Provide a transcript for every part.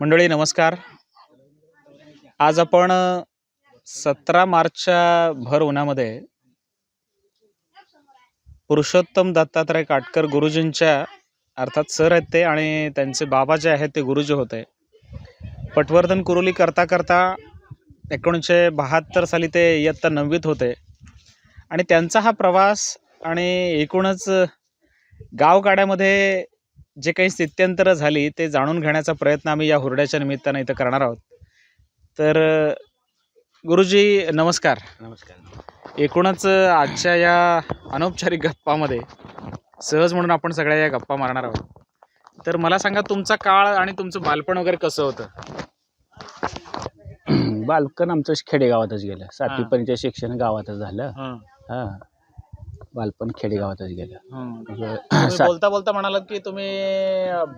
मंडळी नमस्कार. आज आपण सतरा मार्चच्या भर उन्हामध्ये पुरुषोत्तम दत्तात्रय काटकर गुरुजींच्या अर्थात सर आहेत ते आणि त्यांचे बाबा जे आहेत ते गुरुजी होते. पटवर्धन कुरुली करता करता एकोणीसशे बहात्तर साली ते इयत्ता नववीत होते. आणि त्यांचा हा प्रवास आणि एकूणच गावगाड्यामध्ये जे काही स्थित्यंतरं झाली ते जाणून घेण्याचा प्रयत्न आम्ही या हुरड्याच्या निमित्तानं इथं करणार आहोत. तर गुरुजी नमस्कार. नमस्कार. एकूणच आजच्या या अनौपचारिक गप्पामध्ये सहज म्हणून आपण सगळ्या या गप्पा मारणार आहोत. तर मला सांगा तुमचा काळ आणि तुमचं बालपण वगैरे कसं होतं? बालपण आमचं खेडेगावातच गेलं. सातवीपर्यंत शिक्षण गावातच झालं. हा. बालपण खेडेगावातच गेलं. तुम्ही सा- बोलता बोलता म्हणालात की तुम्ही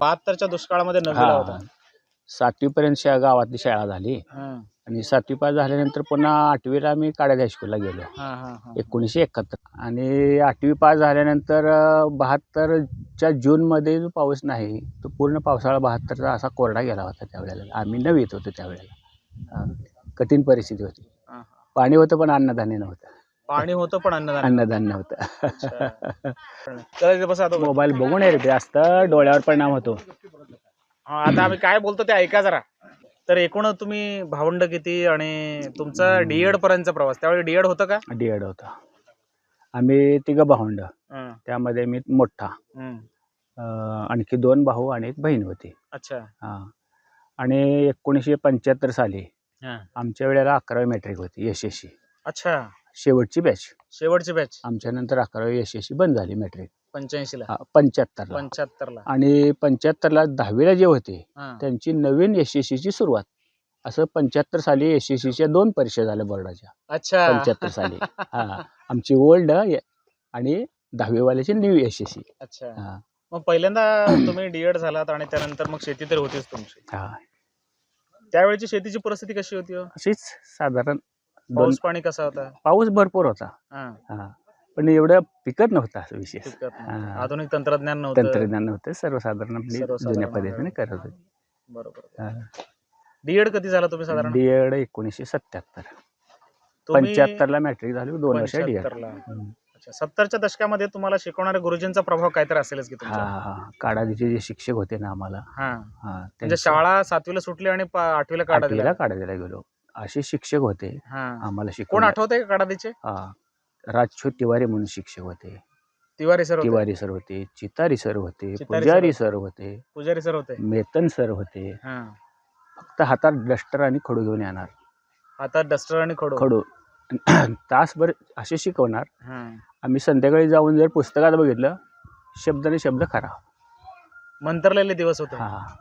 बहात्तरच्या दुष्काळामध्ये नववीला हा. होता. सातवीपर्यंत शा गावातली शाळा झाली. हं, आणि सातवी पास झाल्यानंतर पुन्हा आठवीला आम्ही काळ्या हायस्कूलला गेलो. हां, हां, हां. एकोणीसशे एकाहत्तर. आणि आठवी पास झाल्यानंतर अं, बहात्तरच्या जूनमध्ये जो पाऊस नाही तो पूर्ण पावसाळा बहात्तरचा असा कोरडा गेला होता त्यावेळेला. आम्ही नवीत होतो त्यावेळेला. हा. कठीण परिस्थिती होती. हां, हां. पाणी होतं पण अन्नधान्य नव्हतं. पाणी होतं पण अन्नदान अन्नधान्य नव्हतं चला इथे बसा आता मोबाईल बघून येत जास्त डोळ्यावर परिणाम होतो. हा, आता आम्ही काय बोलतो ते ऐका जरा. तर एकूण तुम्ही भावंड किती आणि तुमचा डीएड पर्यंतचा प्रवास त्यावेळी डीएड होतं का? डीएड होता. आम्ही तिघं भावंड. हं, त्यामध्ये मी मोठा. हं. अं, आणखी दोन भाऊ आणि एक बहीण होती. अच्छा. हा. आणि एकोणीसशे पंच्याहत्तर साली हं. आमच्या वेळेला अकरावी मॅट्रिक होती सी अच्छा. शेवटची बॅच शेवटची बॅच आमच्या नंतर अकरावी सी बंद झाली मॅट्रिक पंच्याऐंशी ला पंच्याहत्तरला. पंच्याहत्तर ला आणि पंच्याहत्तरला दहावीला जे होते हं. त्यांची नवीन एस सीची सुरुवात. असं पंच्याहत्तर साली एस सीच्या दोन परीक्षा झाल्या बोर्डाच्या. अच्छा. पंच्याहत्तर साली. हा आमची ओल्ड आणि दहावीवाल्याची न्यू एस एस सी अच्छा. हा. मग पहिल्यांदा तुम्ही डीएड झालात आणि त्यानंतर मग शेती तर होतीच तुमची. हा. त्यावेळेची शेतीची परिस्थिती कशी होती हो? अशीच साधारण दोन पाऊस पाणी कसा होता? पाऊस भरपूर होता. हं, हा. पण एवढं पिकत नव्हता असं विशेष. पिकत नव्हतं. हा. आधुनिक तंत्रज्ञान नव्हतं. तंत्रज्ञान नव्हतं. सर्वसाधारण आपली सर्वसाधारण जुन्या पद्धतीने. करत होते. बरोबर. डीएड कधी झाला तुम्ही साधारण? डी एड एकोणीसशे सत्याहत्तर. तुम्ही पंच्याहत्तरला मॅट्रिक झाली दोन वर्ष डी एड 75 ला. अच्छा. सत्तरच्या दशकामध्ये तुम्हाला शिकवणाऱ्या गुरुजींचा प्रभाव काहीतरी असेलच की हा तुमच्या? काडाजीचे जे शिक्षक होते ना आम्हाला. हा. हा म्हणजे त्यांचं शाळा सातवीला सुटली आणि पा- आठवीला काढा आठवीला दिला काडाजीला गेलो. असे शिक्षक होते. हा. आम्हाला कोण शिकवण आठवतंय का हा. राजछो तिवारी म्हणून शिक्षक होते. तिवारी सर होते. तिवारी सर होते चितारी सर होते चितारी पुजारी सर सर होते पुजारी सर होते. मेतन सर होते. हा. फक्त हातात डस्टर आणि खडू घेऊन येणार. आता डस्टर आणि खडू. खडू. तासभर असे शिकवणार. हा. आम्ही संध्याकाळी जाऊन जर पुस्तकात बघितलं शब्दाने शब्द खरा. मंतरलेले दिवस होते. हा.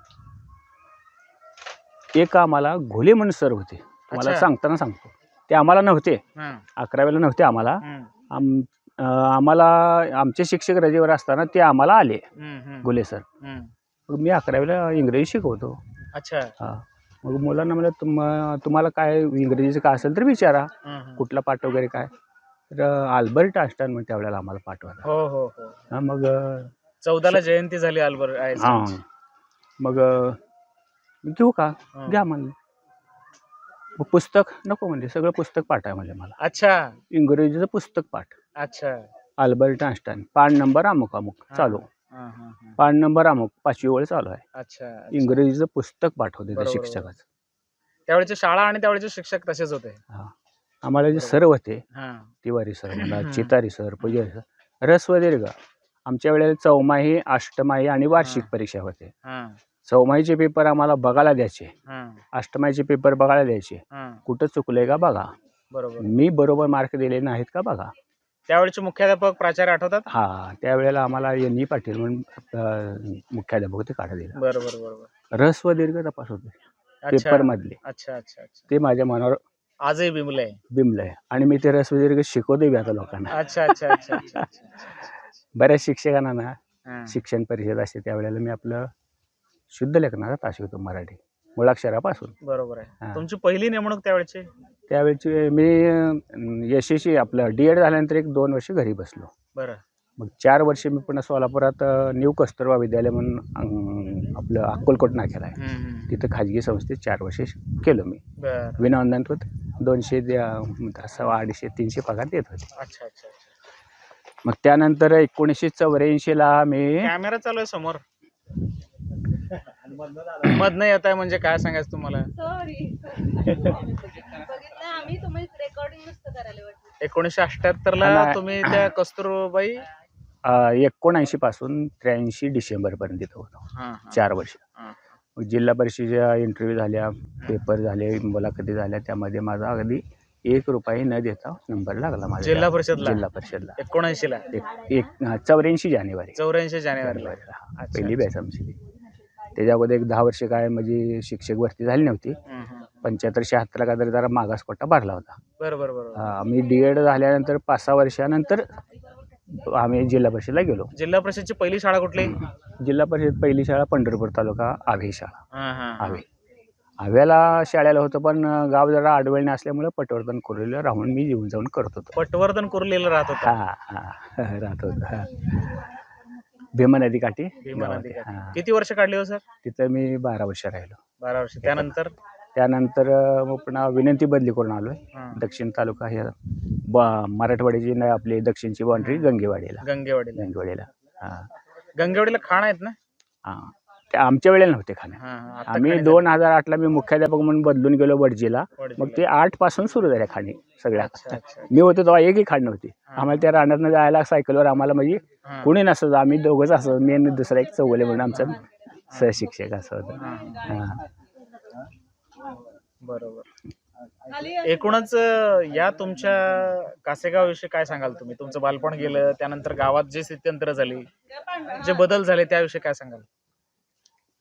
एक आम्हाला घोले म्हणून सर होते. तुम्हाला अच्छा. सांगताना सांगतो. ते आम्हाला नव्हते. हा, अकरावीला नव्हते आम्हाला. हम्म, आम अं, आम्हाला आमचे शिक्षक रजेवर असताना ते आम्हाला आले. घोले सर. मग मी अकरावीला इंग्रजी शिकवतो. अच्छा. हा. मग मुलांना म्हणलं तुम तुम्हाला काय इंग्रजीचं काय असेल तर विचारा. कुठला पाठ वगैरे काय? तर अल्बर्ट आस्टान मग त्यावेळेला आम्हाला पाठवला. हो हो हो. हा मग अं, चौदाला जयंती झाली हा. आयन्स्टाईनची. मग अं, घेऊ का? हा. घ्या म्हणले. मग पुस्तक नको म्हणजे सगळं पुस्तक पाठ आहे म्हणजे मला. अच्छा. इंग्रजीचं पुस्तक पाठ. अच्छा. अल्बर्ट आइन्स्टाईन पान नंबर अमुक अमुक. हा. चालू. हा, हा, हा. पान नंबर अमुक. पाचवी वेळ चालू आहे. अच्छा अच्छा. इंग्रजीचं पुस्तक पाठवते त्या बरोबर, शिक्षकाचं. त्यावेळेचे शाळा आणि त्यावेळेचे शिक्षक तसेच होते. आम्हाला जे सर होते हा. तिवारी सर म्हणा हम्म. चितारी सर पुजारी सर रस दीर्घ. आमच्या वेळेला चौमाही अष्टमाही आणि वार्षिक हा. परीक्षा होते. हा. चौमाहीचे पेपर आम्हाला बघायला द्यायचे. अष्टमाहीचे पेपर बघायला द्यायचे. कुठं चुकलंय का बघा. बरोबर. मी बरोबर मार्क दिले नाहीत का बघा. त्यावेळेचे मुख्याध्यापक प्राचार्य आठवतात? हा त्यावेळेला आम्हाला यांनी पाटील म्हणून अं, मुख्याध्यापक ते काढा दिला. बरोबर बरोबर. रस व दीर्घ तपास होते. अच्छा. पेपर मधले. अच्छा अच्छा अच्छा. ते माझ्या मनावर आजही बिमले बिंबलंय. आणि मी ते रस व दीर्घ शिकवते बी आता लोकांना. अच्छा अच्छा अच्छा अच्छा अच्छा. बऱ्याच शिक्षकांना ना हा. शिक्षण परिषद असते त्यावेळेला मी आपलं शुद्ध लेखनाचा तास शिकवतो मराठी मुळाक्षरापासून. बरोबर आहे. हा. तुमची पहिली नेमणूक त्यावेळेची? त्यावेळची मी अं, यशस्वी आपलं डी एड झाल्यानंतर एक दोन वर्ष घरी बसलो. बरं. मग चार वर्ष मी पुन्हा सोलापुरात अं, न्यू कस्तुरबा विद्यालय म्हणून अं, आपलं अक्कलकोट नाक्याला आहे. तिथं खाजगी संस्थेत चार वर्षे केलो मी. बर. विनाअनुदान होत दोनशे द्या- सव्वा अडीचशे तीनशे पगार देत होते. अच्छा अच्छा अच्छा. मग त्यानंतर एकोणीसशे चौऱ्याऐंशीला मी कॅमेरा चालू आहे समोर. मधनं येत आहे म्हणजे काय सांगायचं तुम्हाला? सॉरी बघितलं आम्ही तुम्ही रेकॉर्डिंग नुसतं करायला वाटलं. एकोणीसशे अठ्याहत्तर ला. तुम्ही त्या कस्तुरबाई एकोणऐंशी पासून त्र्याऐंशी डिसेंबरपर्यंत तिथं होतो. हा, हा, चार वर्ष. हा. जिल्हा परिषदेच्या इंटरव्ह्यू झाल्या पेपर झाले मुलाखती झाल्या त्यामध्ये माझा अगदी एक रुपये न देता नंबर लागला माझा जिल्हा परिषदला? जिल्हा परिषदला. एकोणऐंशी ला एक एक चौऱ्याऐंशी जानेवारी. चौऱ्याऐंशी जानेवारीला. जानेवारीला हा, अच्छा, पहिली अच्छा. बॅच आमची त्याच्या अगोदर एक दहा वर्ष काय म्हणजे शिक्षक भरती झाली नव्हती. पंच्याहत्तर शहात्तर का तरी जरा मागास कोटा भरला होता. बरोबर बरोबर. हा, मी डी एड झाल्यानंतर पाच सहा वर्षानंतर आम्ही जिल्हा परिषदला गेलो. जिल्हा परिषदची पहिली शाळा कुठली? जिल्हा परिषद पहिली शाळा पंढरपूर तालुका आवे शाळा. हा, हा, हा. आवे आव्याला शाळेला होतं पण गाव जरा आडवळणे असल्यामुळे पटवर्धन कुर्लीला राहून मी येऊन जाऊन करत होतो. पटवर्धन कुर्लीला राहत होता. हा हा. राहत होतो हा. भीमा नदी काठी भीमा गावात नदी आहे. काठी. हा. किती वर्ष काढली हो सर? तिथं मी बारा वर्ष राहिलो. बारा वर्ष. त्यानंतर? त्यानंतर अं, मग पुन्हा विनंती बदली करून आलोय. हा. दक्षिण तालुका हे ब- मराठवाड्याची न आपली दक्षिणची बाउंड्री गंगेवाडीला. गंगेवाडीला. गंगेवाडीला. हा. गंगेवाडीला खाण आहेत ना? हा. ते आमच्या वेळेला नव्हते खाणे. आम्ही दोन हजार आठला मी मुख्याध्यापक म्हणून बदलून गेलो बडजीला झाले. मग ते आठपासून सुरू झाल्या खाणी सगळ्या. मी होतो तेव्हा एकही खाण नव्हती. आम्हाला त्या रानातनं जायला सायकलवर आम्हाला म्हणजे. कुणी नसतं आम्ही दोघंच असं मी आणि दुसरा एक चौगले म्हणून आमचं सहशिक्षक असं होतं. बरोबर. एकूणच या तुमच्या कासेगाव विषयी काय सांगाल तुम्ही? तुमचं बालपण गेलं त्यानंतर गावात जे स्थित्यंतर झाली जे बदल झाले त्याविषयी काय सांगाल?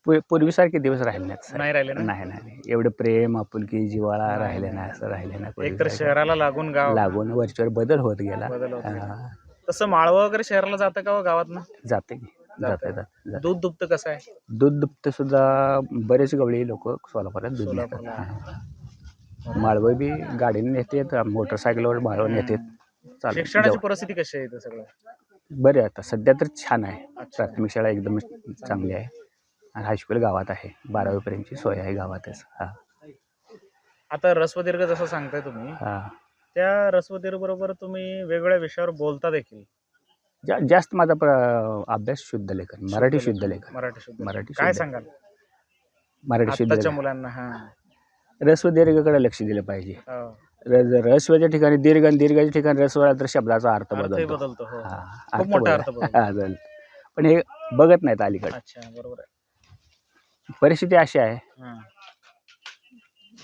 पू- पूर्वीसारखे दिवस राहिले नाहीत सर. नाही राहिले ना नाही नाही नाही. एवढं प्रेम आपुलकी जिवाळा राहिले नाही असं राहिले नाही एक तर पूर्वीसारखं. शहराला लागून गाव लागून वरच्यावर बदल होत गेला बदल होत गेला. हा. तसं माळवं वगैरे शहराला जातं का हो गावात ना जाते की. जाते जाते जाते. दूध दुभतं कसं आहे दूध दुभतं सुद्धा बरेच गवळी लोक सोलापुरात दूध सोलापूरला. नेतात हा. माळवं बी गाडीने नेतात मोटरसायकलवर माळवं नेतात चालेल शिक्षणाची. परिस्थिती कशी आहे इथं सगळं बरे आता सध्या तर छान आहे. प्राथमिक शाळा एकदम चांगली आहे आणि हायस्कूल गावात आहे. बारावीपर्यंतची सोय आहे गावातच. हा. आता रस्वदीर्घ जसं सांगताय तुम्ही हा. त्या रस्वदीर्घ बरोबर तुम्ही वेगवेगळ्या विषयावर बोलता देखील. जा- जास्त माझा प्र- अभ्यास शुद्ध लेखन मराठी शुद्ध लेखन. मराठी शुद्ध मराठी काय शुद्ध सांगाल? मराठी शुद्ध आत्ताच्या लेखन. मुलांना हा. रस्व दीर्घकडे लक्ष दिलं पाहिजे. हो. र- रस्वाच्या ठिकाणी दीर्घ आणि दीर्घाच्या ठिकाणी रस्व आला तर शब्दाचा अर्थ अर्थही बदलतो. बदलतो हो. हा, खूप अर्थ मोठा बदल- अर्थ बदलतो. हा, बदल. पण हे बघत नाहीत अलीकडे. अच्छा बरोबर आहे. परिस्थिती अशी आहे.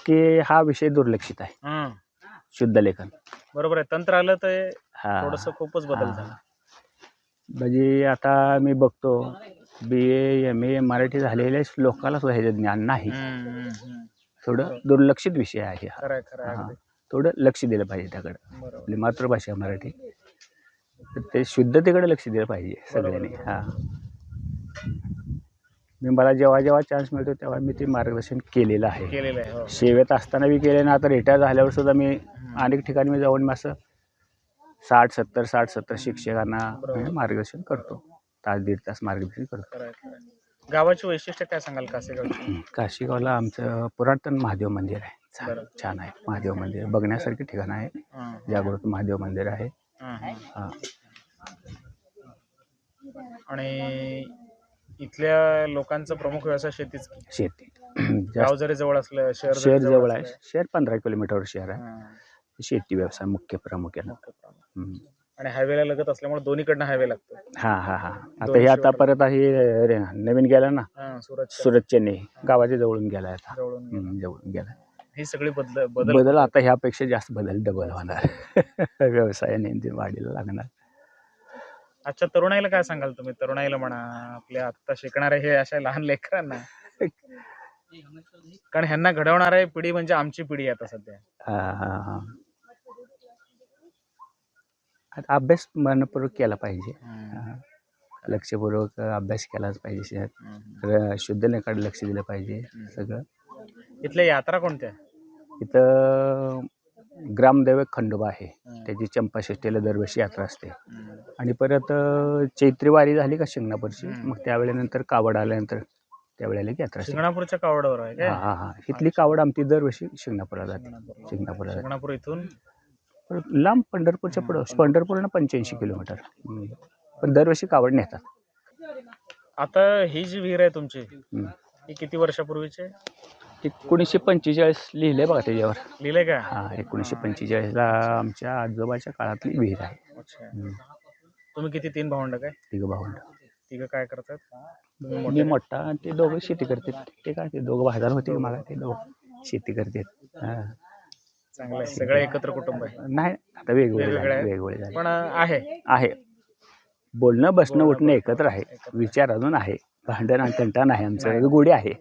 की हा विषय दुर्लक्षित आहे. शुद्ध लेखन. बरोबर आहे. तंत्र आलं तर हा. थोडस खूपच बदल हा. झाला. म्हणजे आता मी बघतो बी एम ए मराठी झालेल्या लोकांना सुद्धा ह्याचं ज्ञान नाही. हम्म, हम्म, हम्म. थोडं दुर्लक्षित विषय आहे हा. हा. अगदी. थोडं लक्ष दिलं पाहिजे त्याकडे. बरोबर. आपली मातृभाषा मराठी. तर ते शुद्धतेकडे लक्ष दिलं पाहिजे सगळ्यांनी. हा. मी मला जेव्हा जेव्हा चान्स मिळतो तेव्हा मी ते मार्गदर्शन केलेलं आहे. केलेलं आहे हो. सेवेत असताना बी केले ना आता रिटायर झाल्यावर सुद्धा मी अनेक ठिकाणी मी जाऊन मी असं साठ सत्तर साठ सत्तर शिक्षकांना बरोबर. मी मार्गदर्शन करतो. तास दीड तास मार्गदर्शन करतो. गावाची वैशिष्ट्य काय सांगाल कासेगावची? काशीगावला आमचं पुरातन महादेव मंदिर आहे. छान बरं. छान आहे. महादेव मंदिर बघण्यासारखे ठिकाण आहे. हा, जागृत महादेव मंदिर आहे. हा, हा. हा. आणि इथल्या लोकांचा प्रमुख व्यवसाय शेतीच शेती. गाव जास्त जरी जवळ असलं शहर जरी शहर जवळ आहे. असलं, शहर पंधरा किलोमीटरवर शहर आहे. हा, शेती व्यवसाय मुख्य मोठं प्रमाण. हम्म. आणि हायवेला लगत असल्यामुळे दोन्हीकडनं हायवे लागतो. हा हा हा. आता दोनशे हे आता. परत आहे रे- नवीन गेला ना? हा सुरत सुरत चेन्नई. गावाच्या जवळून गेला आता. जवळून हम्म, जवळून गेला ही सगळी बदल बदल बदल आता ह्यापेक्षा जास्त बदल डबल होणार. व्यवसायाने ते वाढीला लागणार. अच्छा तरुणाईला काय सांगाल तुम्ही? तरुणाईला म्हणा आपल्या आता शिकणारे हे अशा लहान लेकरांना. कारण ह्यांना घडवणारी पिढी म्हणजे आमची पिढी आता सध्या. हा हा हा. आता अभ्यास मनपूर्वक केला पाहिजे. हा. लक्षपूर्वक अभ्यास केलाच पाहिजे शुद्ध लेखाकडे लक्ष दिलं पाहिजे सगळं. इथल्या यात्रा कोणत्या? इथं ग्रामदैवक खंडोबा आहे. त्याची चंपाषष्टीला दरवर्षी यात्रा असते. आणि परत अं, चैत्री वारी झाली का शिंगणापूरची. मग त्यावेळेनंतर कावड आल्यानंतर त्यावेळेला एक यात्रा असते. शिंगणापूरच्या कावडावर आहे काय हा हा हा इथली कावड आमची दरवर्षी शिंगणापूरला जाते शिंगणापूर. शिंगणापूरला जाते शिंगणापूर इथून पण लांब पंढरपूरच्या पुढं पंढरपूरनं पंच्याऐंशी किलोमीटर हम्म. पण दरवर्षी कावड नेतात आता ही जी विहीर आहे तुमची हम्म. ही किती वर्षापूर्वीची आहे? एकोणीसशे पंचेचाळीस लिहिले बघा त्याच्यावर. लिहिलंय का? हा एकोणीसशे पंचेचाळीसला आमच्या आजोबाच्या काळातली विहीर आहे. अच्छा. हम्म. तुम्ही किती तीन भावंड काय? तिघं भावंड. तिघं काय करतात? तुम्ही मी मोठे? आणि ते दोघं शेती करतात. ते काय ते दोघं बाजार होते मला ते दोघं शेती करतात. हा. चांगलं आहे. सगळं एकत्र कुटुंब आहे. नाही आता वेगवेगळे वेगवेगळे? वेगवेगळे झाले. पण अं, आहे. आहे. बोलणं बसणं उठणं एकत्र आहे. विचार अजून आहे. भांडण आणि कंटा नाही. आमचं गोडी आहे.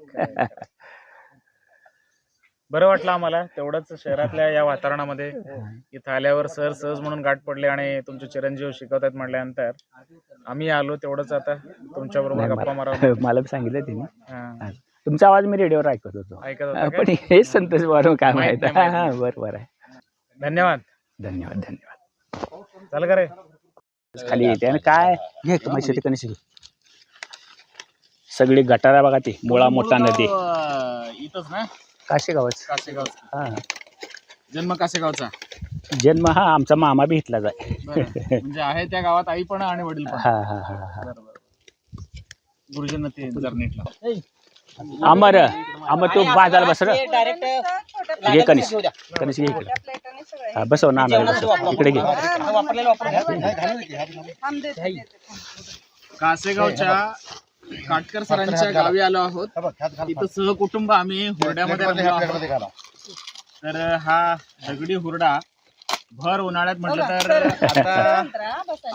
बरं वाटलं आम्हाला तेवढंच शहरातल्या या वातावरणामध्ये. इथं आल्यावर सर सहज म्हणून गाठ पडले आणि तुमचे चिरंजीव शिकवतात म्हटल्यानंतर आम्ही आलो तेवढंच आता तुमच्या बरोबर गप्पा मारा मला सांगितलं त्यांनी. हा. हा. तुमचा आवाज मी रेडिओवर ऐकत होतो. ऐकत होता पण काय? हे संतोष बरोबर काय माहीत माहीत? नाही, माहीत हा बरोबर आहे. धन्यवाद. धन्यवाद धन्यवाद. झालं का रे? खाली येते. आणि काय? घे तुम्हाला शेती कशी सगळी गटारा बघा ती मुळा मोठा नदी. इथंच ना? काशेगावच कासेगावचा हा जन्म कासेगावचा जन्म हा आमचा मामा इथलाच आहे म्हणजे आहे त्या गावात आई पण आणि वडील पण हा हा हा हा गुरुजींना ते जर्नीटला अमर अमर तू बाजाला बस रे छोट्या घे कनिश कनिश घे इकडे हा बसव ना बसव इकडे घे थांब देते, देते. कासेगावच्या काटकर सरांच्या गावी आलो आहोत. इथं सहकुटुंब आम्ही हुरड्यामध्ये आहोत. तर हा दगडी हुरडा भर उन्हाळ्यात म्हटलं तर आता.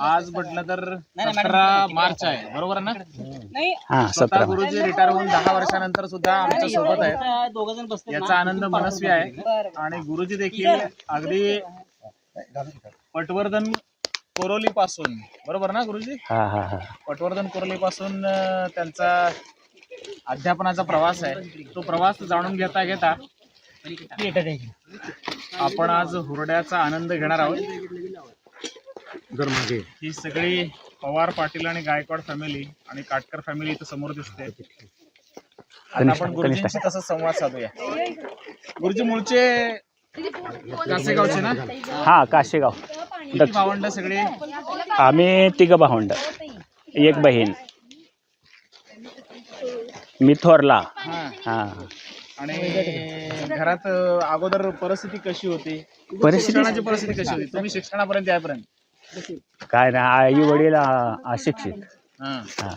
आज म्हटलं तर सतरा मार्च आहे. बरोबर ना? नाही. हा स्वतः सतरा गुरुजी रिटायर होऊन दहा वर्षानंतर सुद्धा आमच्यासोबत आहेत. याचा आनंद मनस्वी आहे. आणि गुरुजी देखील अगदी पटवर्धन कोरोली पासून बरोबर ना गुरुजी? हा हा हा. पटवर्धन कोरोली पासून त्यांचा अध्यापनाचा प्रवास आहे. तो प्रवास जाणून घेता घेता आपण आज हुरड्याचा आनंद घेणार आहोत. ही सगळी पवार पाटील आणि गायकवाड फॅमिली आणि काटकर फॅमिली इथं समोर दिसते. आता आपण गुरुजींशी तसं संवाद साधूया. गुरुजी मूळचे कासेगावचे ना? हा काशेगाव किती भावंड सगळे? आम्ही तिघं भावंड. एक बहीण. मी थोरला. हा. हा. आणि घरात अं, अगोदर परिस्थिती कशी होती? परिस्थिती शिक्षणाची परिस्थिती कशी होती? तुम्ही शिक्षणापर्यंत यापर्यंत काय ना आई वडील अशिक्षित. हा. हा.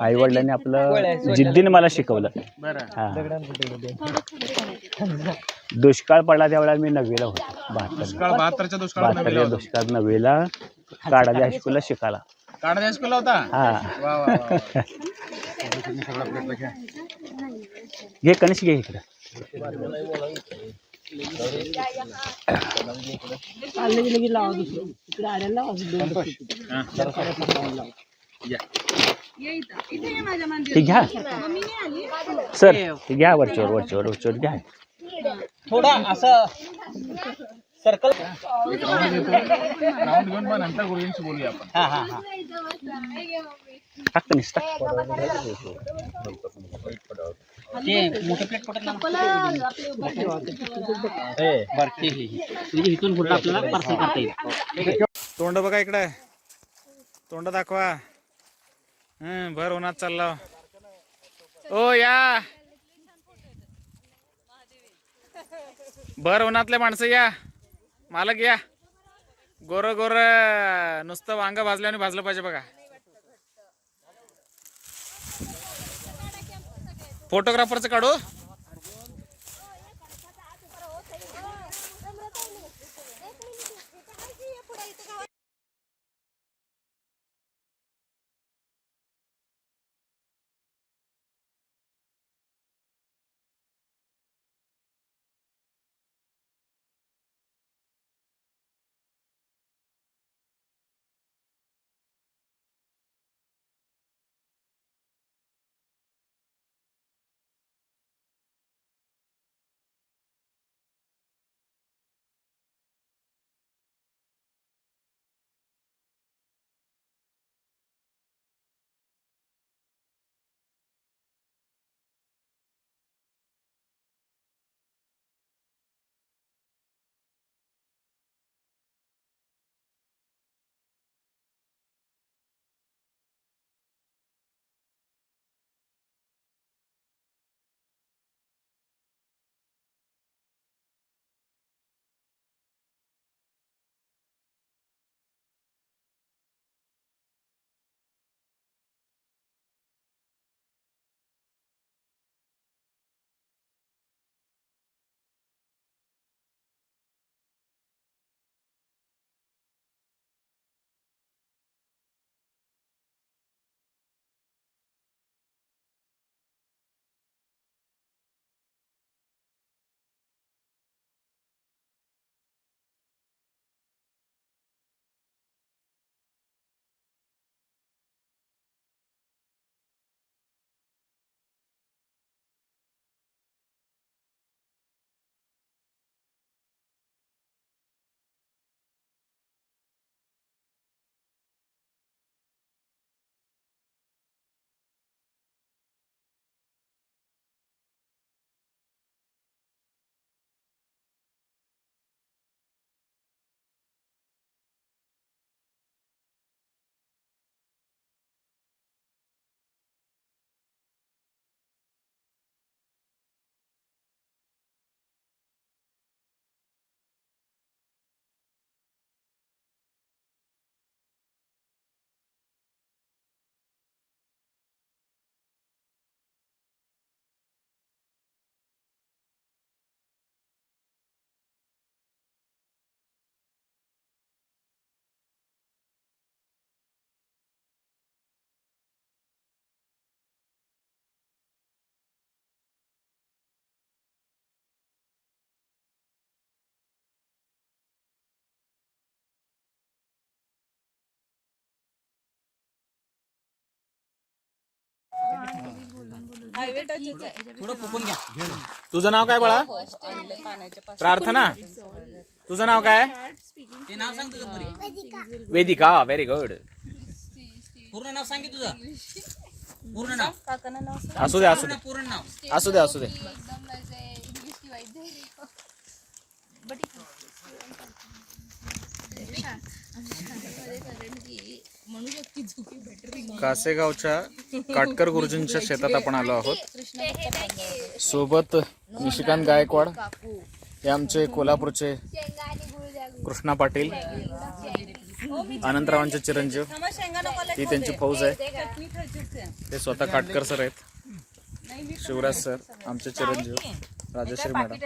आई वडिलांनी आपलं जिद्दीने मला शिकवलं. बरं. हा. दुष्काळ पडला त्यावेळेला मी नववीला होतो. बहात्तर दुष्काळ बहात्तरच्या दुष्काळ बहात्तरच्या दुष्काळ नववीला हायस्कूलला शिकायला. काढा स्कूलला होता? हा. वा वा वा. वा. घे कनिष घे इकडं. नाही आली? सर हे घ्या वरच्यावर वरच्यावर वरच्यावर घ्या. राऊंड घेऊन मग नंतर गुरुजींशी बोलूया आपण. टाक कनिष टाक. तोंड बघा इकडे. तोंड दाखवा. हम्म भर उन्हात चालला. ओ या. भर उन्हातले माणसं या. मालक या. गोर गोर. नुसतं वांग भाजल्याने भाजलं पाहिजे बघा. फोटोग्राफरचं काढू. तुझं नाव काय बाळा? प्रार्थना? तुझं नाव काय? वेदिका. व्हेरी गुड पूर्ण नाव सांगे तुझं. पूर्ण नाव. असू दे असू दे. पूर्ण नाव. असू दे असू दे. एकदम कासेगावच्या काटकर गुरुजींच्या शेतात आपण आलो आहोत. सोबत निशिकांत गायकवाड हे आमचे कोल्हापूरचे कृष्णा पाटील अनंतरावांचे चिरंजीव. ही त्यांची फौज आहे. ते स्वतः काटकर सर आहेत. शिवराज सर आमचे चिरंजीव राजश्री मॅडम.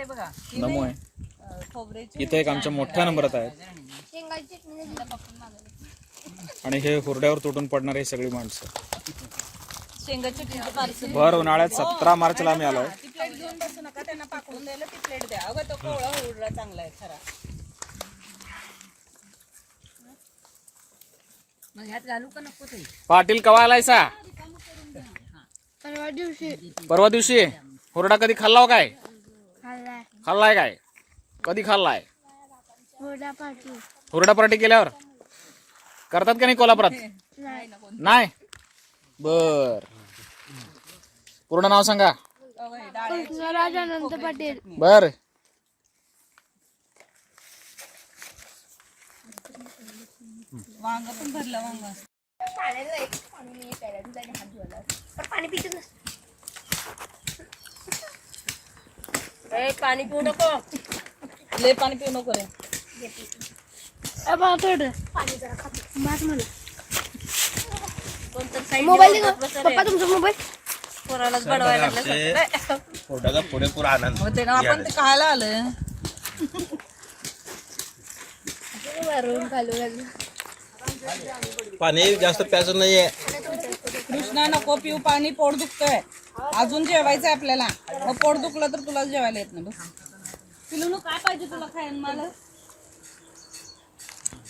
नमो आहे. इथे एक आमच्या मोठ्या नंबरात आहेत. आणि हे हुरड्यावर तुटून पडणारे सगळी माणसं. पार्सल भर उन्हाळ्यात सतरा मार्चला आम्ही आलोय. ती प्लेट घेऊन बसू नका त्यांना पाकडून द्यायला ती प्लेट द्या. अगं तो कोवळा हुरडा चांगला आहे खरा. मग ह्यात घालू का नको ते? पाटील कवा आलायसा परवा दिवशी. परवा दिवशी? हुरडा कधी खाल्ला हो काय? खाल्लाय खाल्लाय काय? कधी खाल्लाय? हुरडा पाठी हुरडा पार्टी केल्यावर? करतात का नाही कोल्हापुरात? नाही नाही. बर. पूर्ण नाव सांगा. कृष्णराज अनंत पाटील. बर. वांग पण भरलं वांग. पाणी पिऊ नको. ले पाणी पिऊ नको रे. मोबाईल पप्पा तुमचा मोबाईल? पोरालाच बनवायला लागलं पोटाचा पुरेपूर आनंद. होते ना आपण ते खायला आलं घालू. पाणी जास्त प्यायचं नाहीये. कृष्णा नको पिऊ पाणी पोट दुखतोय. अजून जेवायचंय आपल्याला. मग पोट दुखलं तर तुला जेवायला येत नाही बस. पिलू काय पाहिजे तुला खायला? मला?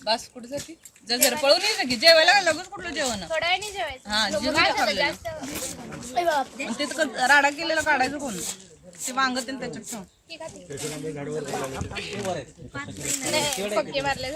बस कुठे जाते? जर जर पळून येईल की जेवायला लगेच कुठलं जेवण? थोड्या वेळाने जेवायचं. हा जेवण बापरे. आणि ते तर राडा केलेला काढायचं कोण? ते वांग ते त्याच्यात ठेव पक्के मारले